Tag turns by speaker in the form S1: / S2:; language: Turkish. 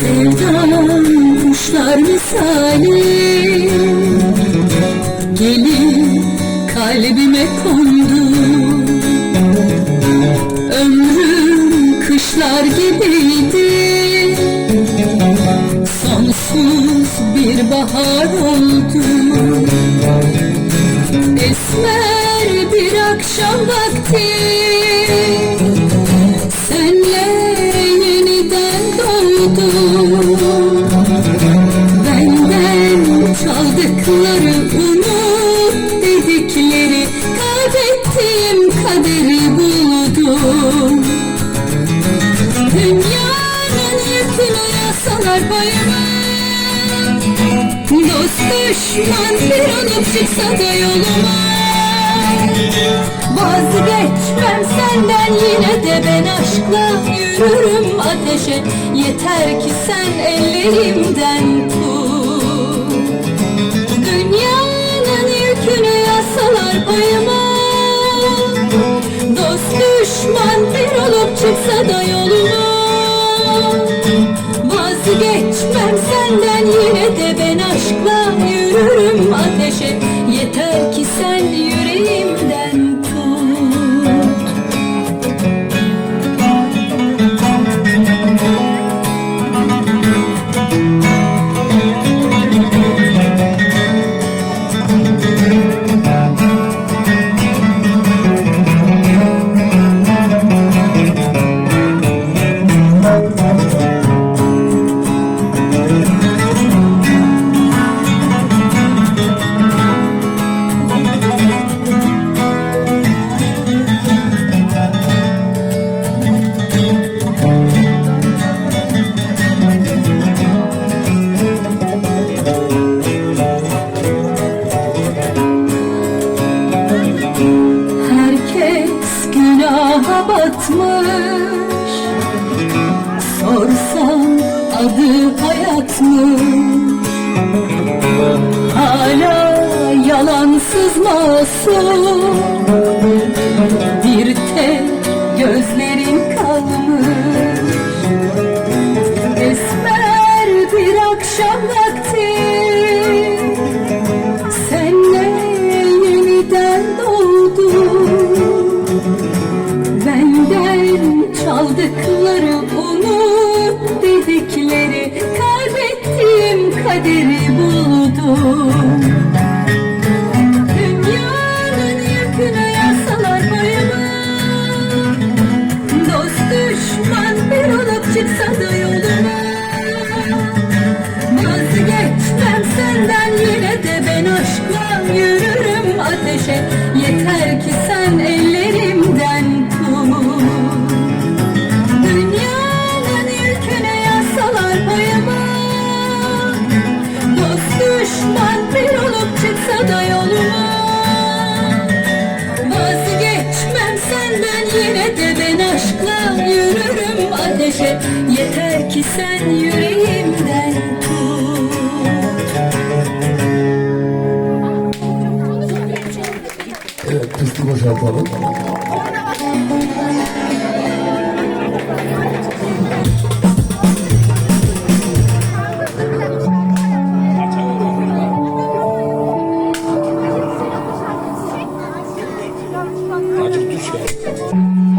S1: Sevdam kuşlar Gelin kalbime kondu. Ömrüm kışlar gibiydi. Sonsuz bir bahar oldu. Esmer bir akşam vakti yasalar payıma. Dost düşman bir olup çıksa da yoluma. Vazgeçmem senden yine de ben aşkla yürürüm ateşe. Yeter ki sen ellerimden tut. Dünyanın yükünü yasalar payıma. Dost düşman bir olup çıksa da Vazgeçmem günaha batmış Sorsam adı hayatmış. Hala yalansız masum Bir tek gözlerin kalmış ateşe Yeter ki sen ellerimden tut Dünyanın yüküne yasalar payıma Dost düşman bir olup çıksa da yoluma Vazgeçmem senden yine de ben aşkla yürürüm ateşe. Yeter ki sen boşaltalım.
S2: Acık düş ya.